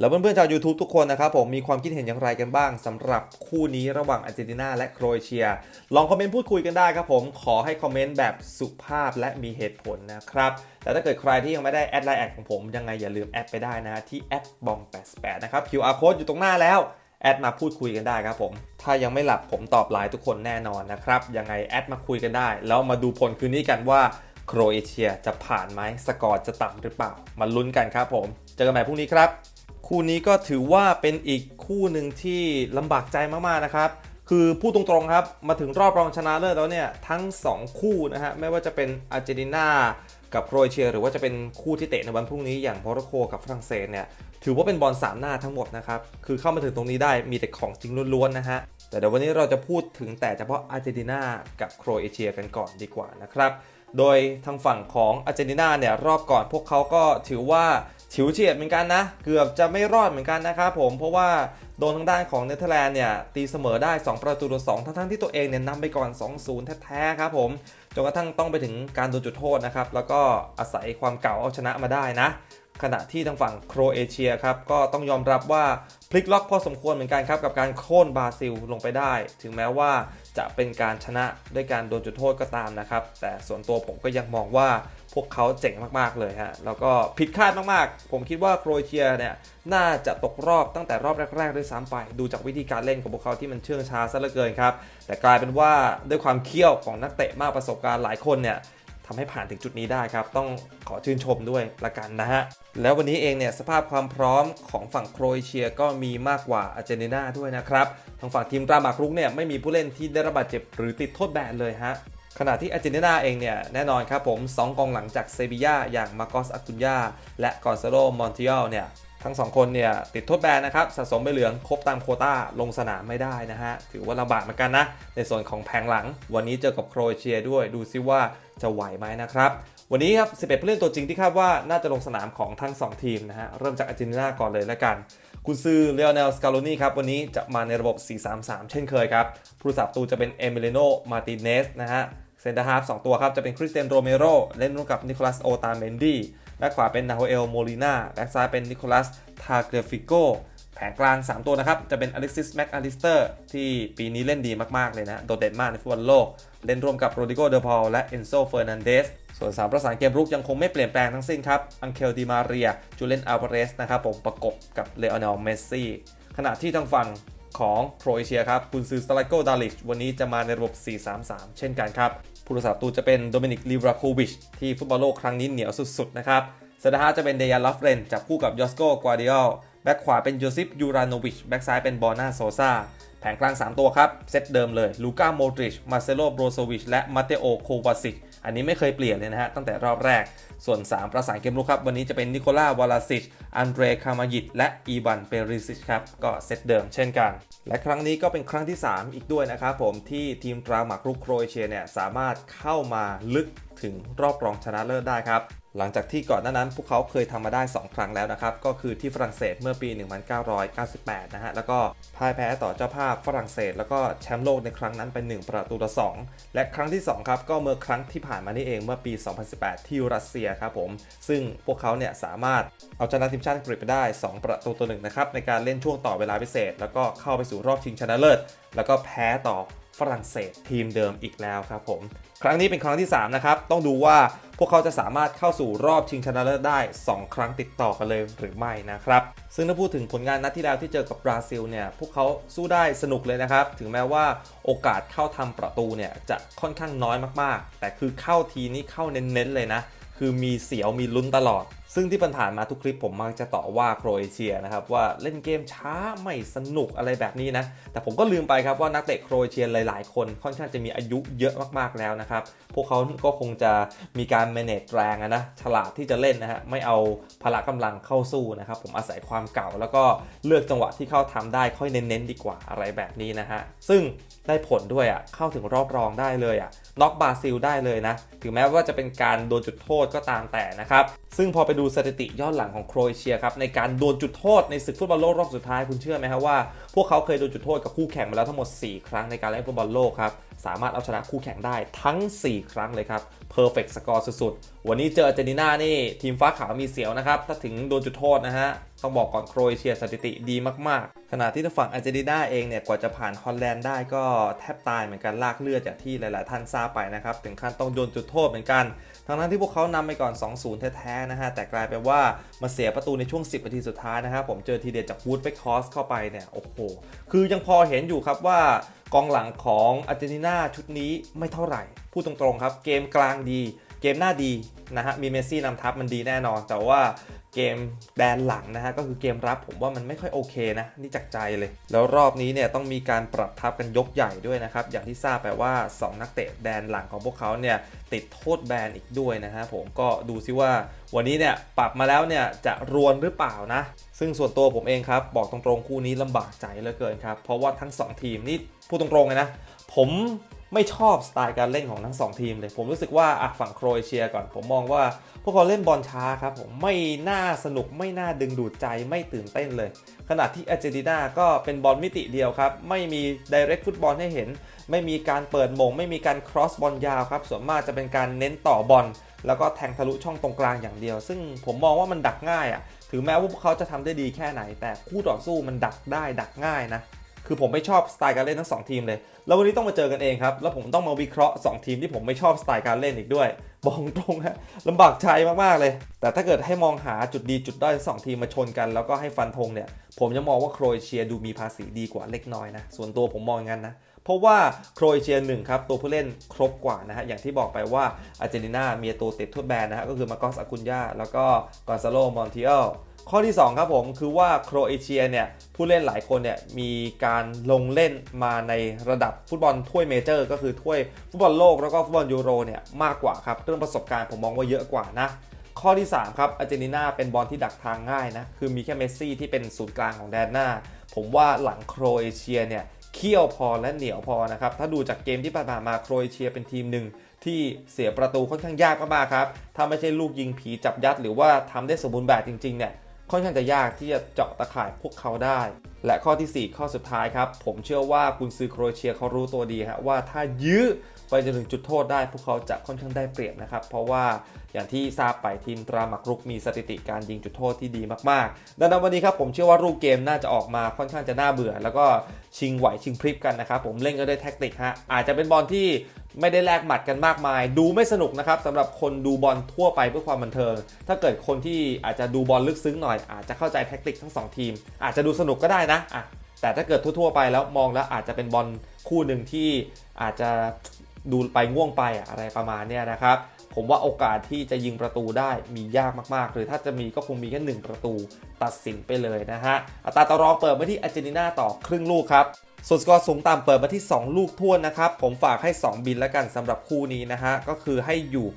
แล้วเพื่อนๆชาว YouTube ทุกคนนะครับผมมีความคิดเห็นอย่างไรกันบ้างสำหรับคู่นี้ระหว่างอาร์เจนตินาและโครเอเชีย ลองคอมเมนต์พูดคุยกันได้ครับผมขอให้คอมเมนต์แบบสุภาพและมีเหตุผลนะครับแต่ถ้าเกิดใครที่ยังไม่ได้แอดไลน์แอดของผมยังไงอย่าลืมแอดไปได้นะฮะที่แอดบอง88นะครับ QR code อยู่ตรงหน้าแล้วแอดมาพูดคุยกันได้ครับผม ถ้ายังไม่หลับผมตอบไลน์ทุกคนแน่นอนนะครับ ยังไงแอดมาคุยกันได้ แล้วมาดูผลคืนนี้กันว่าโครเอเชียจะผ่านไหมสกอร์จะต่ำหรือเปล่า มาลุ้นกันครับผม เจอกันใหม่พรุ่งนี้ครับ คู่นี้ก็ถือว่าเป็นอีกคู่หนึ่งที่ลำบากใจมากๆนะครับคือพูดตรงๆครับมาถึงรอบรองชนะเลิศแล้วเนี่ยทั้ง 2 คู่นะฮะไม่ว่าจะเป็นอาร์เจนตินากับโครเอเชีย หรือว่าจะเป็นคู่ที่เตะในวันพรุ่งนี้อย่างโมร็อกโกกับฝรั่งเศสเนี่ยถือว่าเป็นบอลสามหน้าทั้งหมดนะครับคือเข้ามาถึงตรงนี้ได้มีแต่ของจริงล้วนๆนะฮะแต่เดี๋ยววันนี้เราจะพูดถึงแต่เฉพาะอาร์เจนตินากับโครเอเชียกันก่อนดีกว่านะครับโดยทางฝั่งของอาร์เจนตินาเนี่ยรอบก่อนพวกเขาก็ถือว่า ฉิวเฉียดเหมือนกันนะ เกือบจะไม่รอดเหมือนกันนะครับผมเพราะว่าโดนทางด้านของเนเธอร์แลนด์เนี่ยตีเสมอได้ 2 ประตูต่อ2ทั้งๆที่ตัวเองเนี่ยนำไปก่อน 2-0 แท้ๆครับผมจนกระทั่งต้องไปถึงการโดนจุดโทษนะครับแล้วก็อาศัยความเก่าเอาชนะมาได้นะ ขณะที่ทางฝั่งโครเอเชียครับก็ต้องยอมรับว่าพลิกล็อกพอสมควรเหมือนกันครับกับการโค่นบราซิลลงไปได้ ถึงแม้ว่าจะเป็นการชนะด้วยการโดนจุดโทษก็ตามนะครับ แต่ส่วนตัวผมก็ยังมองว่าพวกเขาเจ๋งมากๆเลยฮะแล้วก็ผิดคาดมากๆ ผมคิดว่าโครเอเชียเนี่ยน่าจะตกรอบตั้งแต่รอบแรกๆด้วยซ้ำไป ดูจากวิธีการเล่นของพวกเขาที่มันเชื่องช้าซะเหลือเกินครับแต่กลายเป็นว่าด้วยความเขี้ยวของนักเตะมากประสบการณ์หลายคนเนี่ย ทำให้ผ่านถึงจุดนี้ได้ครับ ต้องขอชื่นชมด้วยละกันนะฮะ แล้ววันนี้เองเนี่ยสภาพความพร้อมของฝั่งโครเอเชียก็มีมากกว่าอาร์เจนตินาด้วยนะครับ ทางฝั่งทีมกรามาครุกเนี่ยไม่มีผู้เล่นที่ได้รับบาดเจ็บหรือติดโทษแบนเลยฮะขณะที่อาร์เจนตินาเองเนี่ยแน่นอนครับผม 2 กองหลังจากเซบียาอย่างมาโกสอากุญญาและกอนซาโลมอนติอลเนี่ย ทั้งสองคนเนี่ยติดโทษแบนนะครับสะสมใบเหลืองครบตามโคต้าลงสนามไม่ได้นะฮะ ถือว่าลำบากเหมือนกันนะ ในส่วนของแผงหลัง วันนี้เจอกับโครเอเชียด้วยดูซิว่าจะไหวไหมนะครับวันนี้ครับ 11ผู้เล่นตัวจริงที่คาดว่าน่าจะลงสนามของทั้ง 2 ทีมนะฮะ เริ่มจากอาร์เจนตินาก่อนเลยแล้วกันกุนซือเลโอเนลสกาโลนีครับ วันนี้จะมาในระบบ 4-3-3 เช่นเคยครับ ผู้รักษาประตูจะเป็นเอมิเลโน มาติเนสนะฮะ เซนเตอร์ฮาร์ฟ2ตัวครับ จะเป็นคริสเตียนโรเมโร เล่นร่วมกับนิโคลัสโอตาเมนดี แบ็คขวาเป็นนาโฮเอลโมลิน่าแบ็คซ้ายเป็นนิโคลัสทาเกรฟิโกแผงกลาง 3 ตัวนะครับ จะเป็นอเล็กซิสแม็กอลิสเตอร์ที่ปีนี้เล่นดีมากๆเลยนะ โดดเด่นมากในฟุตบอลโลก เล่นร่วมกับโรดิโกเดอพอลและเอนโซเฟอร์นันเดสส่วน3ประสานเกมรุกยังคงไม่เปลี่ยนแปลงทั้งสิ้นครับ อังเคลดิมาเรีย จูเลนอัลวาเรสนะครับผมประกบกับเลโอเนลเมสซี่ขณะที่ทางฝั่งของโครเอเชียครับกุนซือสไลโกดาลิชวันนี้จะมาในระบบ 4-3-3 เช่นกันครับ ผู้รักษาประตูจะเป็นโดมินิกลิบราโควิชที่ฟุตบอลโลกครั้งนี้เหนียวสุดๆนะครับเซนาร์ฮาจะเป็นเดยาลอฟเรนจับคู่กับยอสโกกวาดิออลแบ็คขวาเป็นโยซิฟยูราโนวิชแบ็คซ้ายเป็นบอร์นาโซซาแผงกลาง 3 ตัวครับ เซตเดิมเลย ลูก้าโมดริช มาเซโลโบรโซวิช และมาเตโอ โควาซิก อันนี้ไม่เคยเปลี่ยนเลยนะฮะ ตั้งแต่รอบแรก ส่วน 3 ประสานเกมรุกครับ วันนี้จะเป็นนิโคล่าวาลาซิช อันเดรคามายิต และอีวานเปริซิชครับ ก็เซตเดิมเช่นกัน และครั้งนี้ก็เป็นครั้งที่ 3 อีกด้วยนะครับผมที่ทีมตราหมากรุกโครเอเชียเนี่ยสามารถเข้ามาลึกถึงรอบรองชนะเลิศได้ครับ หลังจากที่ก่อนหน้านั้นพวกเขาเคยทำมาได้ 2 ครั้งแล้วนะครับ ก็คือที่ฝรั่งเศสเมื่อปี 1998 นะฮะ แล้วก็พ่ายแพ้ต่อเจ้าภาพฝรั่งเศส แล้วก็แชมป์โลกในครั้งนั้นเป็น 1 ประตูต่อ2และครั้งที่ 2 ครับ ก็เมื่อครั้งที่ผ่านมานี่เองเมื่อปี 2018 ที่รัสเซียครับผม ซึ่งพวกเขาเนี่ยสามารถเอาชนะทีมชาติอังกฤษไปได้ 2 ประตูต่อหนึ่งนะครับในการเล่นช่วงต่อเวลาพิเศษ แล้วก็เข้าไปสู่รอบชิงชนะเลิศ แล้วก็แพ้ต่อฝรั่งเศสทีมเดิมอีกแล้วครับผม ครั้งนี้เป็นครั้งที่ 3 นะครับ ต้องดูว่าพวกเขาจะสามารถเข้าสู่รอบชิงชนะเลิศได้ 2 ครั้งติดต่อกันเลยหรือไม่นะครับ ซึ่งถ้าพูดถึงผลงานนัดที่แล้วที่เจอกับบราซิลเนี่ย พวกเขาสู้ได้สนุกเลยนะครับ ถึงแม้ว่าโอกาสเข้าทำประตูเนี่ยจะค่อนข้างน้อยมากๆ แต่คือเข้าทีนี่เข้าเน้นๆเลยนะ คือมีเสียวมีลุ้นตลอด ซึ่งที่ผ่านมาทุกคลิปผมมักจะต่อว่าโครเอเชียนะครับว่าเล่นเกมช้าไม่สนุกอะไรแบบนี้นะ แต่ผมก็ลืมไปครับว่านักเตะโครเอเชียหลายๆ คนค่อนข้างจะมีอายุเยอะมากๆแล้วนะครับ พวกเขาก็คงจะมีการ manage แรงนะฉลาดที่จะเล่นนะฮะไม่เอาพละกำลังเข้าสู้นะครับผมอาศัยความเก่าแล้วก็เลือกจังหวะที่เข้าทำได้ค่อยเน้นๆดีกว่าอะไรแบบนี้นะฮะซึ่งได้ผลด้วยอะ่ะเข้าถึงรอบรองได้เลยอะ่ะน็อกบราซิลได้เลยนะถึงแม้ว่าจะเป็นการโดนจุดโทษก็ตามแต่นะครับซึ่งพอไปดูดูสถิติย้อนหลังของโครเอเชียครับในการโดนจุดโทษในศึกฟุตบอลโลกรอบสุดท้ายคุณเชื่อไหมครับว่าพวกเขาเคยโดนจุดโทษกับคู่แข่งมาแล้วทั้งหมด 4 ครั้งในการเล่นฟุตบอลโลกครับ สามารถเอาชนะคู่แข่งได้ทั้ง 4 ครั้งเลยครับ perfect score สุดๆ วันนี้เจออาร์เจนตินานี่ ทีมฟ้าขาวมีเสียวนะครับ ถ้าถึงโดนจุดโทษนะฮะ ต้องบอกก่อนโครเอเชียสถิติดีมากๆ ขณะที่ทางฝั่งอาร์เจนตินาเองเนี่ย กว่าจะผ่านฮอลแลนด์ได้ก็แทบตายเหมือนกันลากเลือดจากที่หลายๆ ท่านทราบไปนะครับ ถึงขั้นต้องโดนจุดโทษเหมือนกันทั้งนั้นที่พวกเขานำไปก่อน 2-0 แท้ๆนะฮะ แต่กลายเป็นว่ามาเสียประตูในช่วง 10 นาทีสุดท้ายนะครับผมเจอทีเด็ดจากวูดไปคอสเข้าไปเนี่ยโอ้โหคือยังพอเห็นอยู่ครับว่า กองหลังของอาร์เจนตินาชุดนี้ไม่เท่าไหร่ พูดตรงๆครับ เกมกลางดี เกมหน้าดีนะฮะมีเมสซี่นำทัพมันดีแน่นอน แต่ว่าเกมแดนหลังนะฮะก็คือเกมรับผมว่ามันไม่ค่อยโอเคนะ นี่จากใจเลย แล้วรอบนี้เนี่ยต้องมีการปรับทัพกันยกใหญ่ด้วยนะครับ อย่างที่ทราบไปว่า 2 นักเตะแดนหลังของพวกเขาเนี่ย ติดโทษแบนอีกด้วยนะฮะผมก็ดูซิว่าวันนี้เนี่ยปรับมาแล้วเนี่ยจะรวนหรือเปล่านะ ซึ่งส่วนตัวผมเองครับ บอกตรงๆคู่นี้ลำบากใจเหลือเกินครับ เพราะว่าทั้ง 2 ทีมนี่พูดตรงๆเลยนะ ผม ไม่ชอบสไตล์การเล่นของทั้ง 2 ทีมเลย ผมรู้สึกว่าอะฝั่งโครเอเชียก่อน ผมมองว่า พวกเขาเล่นบอลช้าครับผมไม่น่าสนุกไม่น่าดึงดูดใจไม่ตื่นเต้นเลย ขณะที่อาร์เจนตินาก็เป็นบอลมิติเดียวครับ ไม่มี direct ฟุตบอลให้เห็น ไม่มีการเปิดมง ไม่มีการ cross บอลยาวครับส่วนมากจะเป็นการเน้นต่อบอลแล้วก็แทงทะลุช่องตรงกลางอย่างเดียว ซึ่งผมมองว่ามันดักง่ายอะ่ะถึงแม้ว่าพวกเขาจะทำได้ดีแค่ไหน แต่คู่ต่อสู้มันดักได้ดักง่ายนะ คือผมไม่ชอบสไตล์การเล่นทั้งสองทีมเลย แล้ววันนี้ต้องมาเจอกันเองครับ แล้วผมต้องมาวิเคราะห์ 2 ทีมที่ผมไม่ชอบสไตล์การเล่นอีกด้วย บอกตรงฮะลำบากใจมากๆเลย แต่ถ้าเกิดให้มองหาจุดดีจุดด้อยทั้งสองทีมมาชนกัน แล้วก็ให้ฟันธงเนี่ย ผมจะมองว่าโครเอเชียดูมีภาษีดีกว่าเล็กน้อยนะ ส่วนตัวผมมองอย่างนั้นนะ เพราะว่าโครเอเชียหนึ่งครับตัวผู้เล่นครบกว่านะฮะอย่างที่บอกไปว่าอาร์เจนตินามีตัวติดโทษแบนนะฮะก็คือมาโกสอากุนยาแล้วก็กอนซาโลมอนติเอลข้อที่ 2 ครับผมคือว่าโครเอเชียเนี่ยผู้เล่นหลายคนเนี่ยมีการลงเล่นมาในระดับฟุตบอลถ้วยเมเจอร์ ก็คือถ้วยฟุตบอลโลกแล้วก็ฟุตบอลยูโรเนี่ยมากกว่าครับเรื่องประสบการณ์ผมมองว่าเยอะกว่านะข้อที่ 3 ครับอาร์เจนตินาเป็นบอลที่ดักทางง่ายนะ คือมีแค่เมสซี่ที่เป็นศูนย์กลางของแดนหน้า ผมว่าหลังโครเอเชียเนี่ย เขี้ยวพอและเหนียวพอนะครับ ถ้าดูจากเกมที่ผ่านมาโครเอเชียเป็นทีมหนึ่งที่เสียประตูค่อนข้างยากมากๆครับ ถ้าไม่ใช่ลูกยิงผีจับยัด หรือว่าทำได้สมบูรณ์แบบจริงๆเนี่ย ค่อนข้างจะยากที่จะเจาะตะข่ายพวกเขาได้ และข้อทีสี่ 4 ข้อสุดท้ายครับ ผมเชื่อว่ากุนซือโครเอเชียเขารู้ตัวดีฮะว่าถ้ายื้อไปจนถึงจุดโทษได้พวกเขาจะค่อนข้างได้เปรียบนะครับ เพราะว่าอย่างที่ทราบไปทีมตราหมักรุกมีสถิติการยิงจุดโทษที่ดีมากๆ ดังนั้นวันนี้ครับผมเชื่อว่ารูปเกมน่าจะออกมาค่อนข้างจะน่าเบื่อ แล้วก็ชิงไหวชิงพริบกันนะครับผมเล่นก็ด้วยแท็กติกฮะอาจจะเป็นบอลที่ ไม่ได้แลกหมัดกันมากมาย ดูไม่สนุกนะครับสำหรับคนดูบอลทั่วไปเพื่อความบันเทิง ถ้าเกิดคนที่อาจจะดูบอลลึกซึ้งหน่อย อาจจะเข้าใจแท็กติกทั้งสองทีม อาจจะดูสนุกก็ได้นะอะแต่ถ้าเกิดทั่วๆไปแล้วมองแล้วอาจจะเป็นบอลคู่หนึ่งที่อาจจะดูไปง่วงไปอะอะไรประมาณนี้นะครับผมว่าโอกาสที่จะยิงประตูได้มียากมากๆ หรือถ้าจะมีก็คงมีแค่1ประตูตัดสินไปเลยนะฮะอัตราต่อรองเปิดมาที่อาร์เจนตินาต่อครึ่งลูกครับ ส่วนสกอร์สูงต่ำเปิดมาที่ 2 ลูกท้วนนะครับ ผมฝากให้ 2 บินแล้วกันสำหรับคู่นี้นะฮะ ก็คือให้อยู่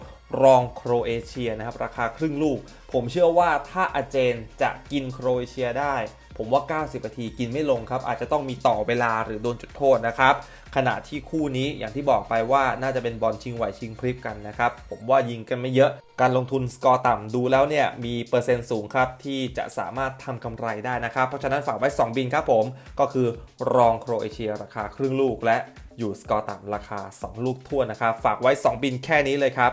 รองโครเอเชียนะครับ ราคาครึ่งลูก ผมเชื่อว่าถ้าอาเจนจะกินโครเอเชียได้ ผมว่า 90 นาทีกินไม่ลงครับ อาจจะต้องมีต่อเวลาหรือโดนจุดโทษนะครับ ขณะที่คู่นี้อย่างที่บอกไปว่าน่าจะเป็นบอลชิงไหวชิงพริบกันนะครับ ผมว่ายิงกันไม่เยอะ การลงทุนสกอร์ต่ำดูแล้วเนี่ยมีเปอร์เซ็นต์สูงครับ ที่จะสามารถทำกำไรได้นะครับ เพราะฉะนั้นฝากไว้ 2 บินครับผม ก็คือรองโครเอเชียราคาครึ่งลูกและอยู่สกอร์ต่ำราคา 2 ลูกทั่วนนะครับ ฝากไว้ 2 บินแค่นี้เลยครับ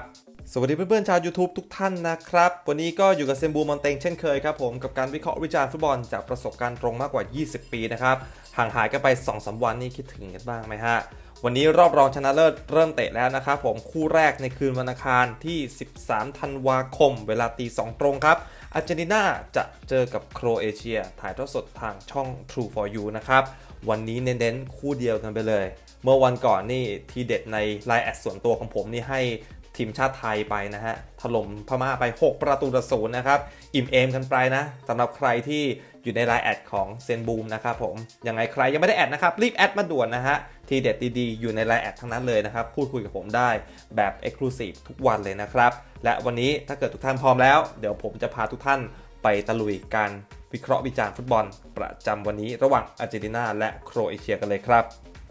สวัสดีเพื่อนๆชาว YouTube ทุกท่านนะครับ วันนี้ก็อยู่กับเซมบูมอนเตงเช่นเคยครับผมกับการวิเคราะห์วิจารณ์ฟุตบอลจากประสบการณ์ตรงมากกว่า 20 ปีนะครับ ห่างหายกันไป 2-3 วันนี่คิดถึงกันบ้างไหมฮะ วันนี้รอบรองชนะเลิศเริ่มเตะแล้วนะครับผมคู่แรกในคืนวันอังคารที่ 13 ธันวาคม เวลาตี 2 ตรงครับอาร์เจนตินาจะเจอกับโครเอเชีย ถ่ายทอดสดทางช่อง True for You นะครับวันนี้เน้นๆคู่เดียวกันไปเลย เมื่อวันก่อนนี่ทีเด็ดในไลน์แอดส่วนตัวของผมนี่ให้ ทีมชาติไทยไปนะฮะ ถล่มพม่าไป 6 ประตูต่อศูนย์นะครับ อิ่มเอมกันไปนะสำหรับใครที่อยู่ในไลน์แอดของเซนบูมนะครับผม ยังไงใครยังไม่ได้แอดนะครับ รีบแอดมาด่วนนะฮะ ทีเด็ดดีๆ อยู่ในไลน์แอดทั้งนั้นเลยนะครับ พูดคุยกับผมได้แบบ Exclusive ทุกวันเลยนะครับ และวันนี้ถ้าเกิดทุกท่านพร้อมแล้ว เดี๋ยวผมจะพาทุกท่านไปตะลุยการวิเคราะห์วิจารณ์ฟุตบอล ประจำวันนี้ระหว่างอาร์เจนตินาและโครเอเชียกันเลยครับ